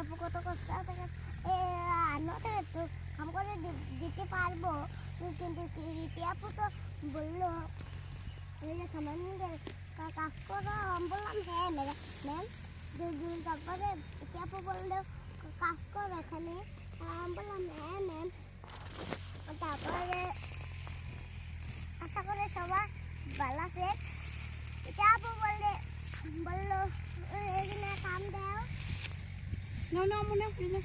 আপু কত কষ্ট আনোতে তো কাম করে দিতে পারব। কিন্তু আপু তো বলল নিয়ে কা- কাজ করো। আমি বললাম হ্যাঁ ম্যাডাম ম্যাম। তারপরে আপু বলল, কাজ করো এখানে। আমি বললাম হ্যাঁ ম্যাম। তারপরে আশা করে সবাই ভালো আছে। ইতি আপু বলল não não não Yun na.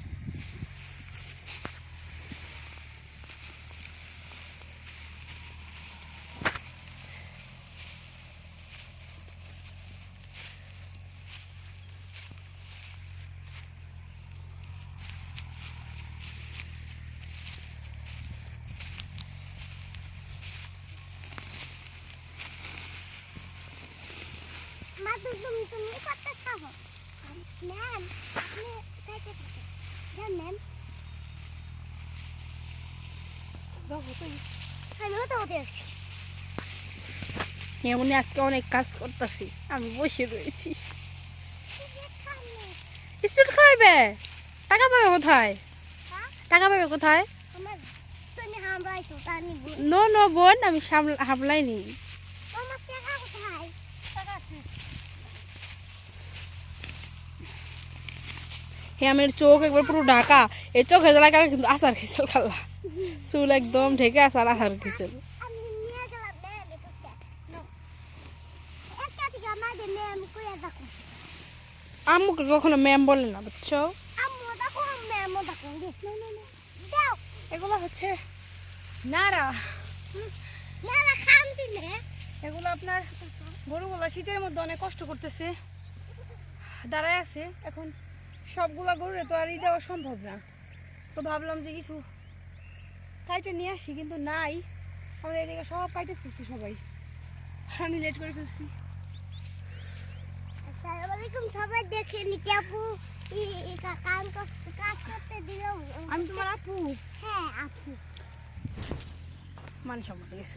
Matutumi-tumi, kata tahu. Ma'am আমিও তো ওদের এমনি আজকে অনেক কাজ করতেছি, আমি বসে রয়েছি। স্টুডেন্ট খাইবে? টাকা পাবে কোথায়? টাকা পাবে কোথায়? নো নো বোন, আমি হামলাইনি আমার টাকা কোথায় টাকা আছে হ্যামের চোখ একবার পুরো ঢাকা। এই চোখের জ্বালা কালে কিন্তু আচার খেয়েছিল খাল্লা চুল একদম ঢেকে আচার আচার খেয়েছিল। আম্মুকে কখনো ম্যাম বলে না, বুঝছ? এগুলো হচ্ছে নাড়া। না না খাম এগুলো আপনার গরুগুলা শীতের মধ্যে অনেক কষ্ট করতেছে। দাঁড়ায় আছে, এখন সবগুলা গরুরে তো আর ই দেওয়া সম্ভব না। তো ভাবলাম যে কিছু কাইটে নিয়ে আসি কিন্তু নাই। আমরা এদিকে সব কাইটে ফেলছি সবাই। আমি লেট করে ফেলছি। সবাই দেখে নিতে আপু? আমি তোমার আপু? হ্যাঁ আপু। মানে সম্মত গেছি।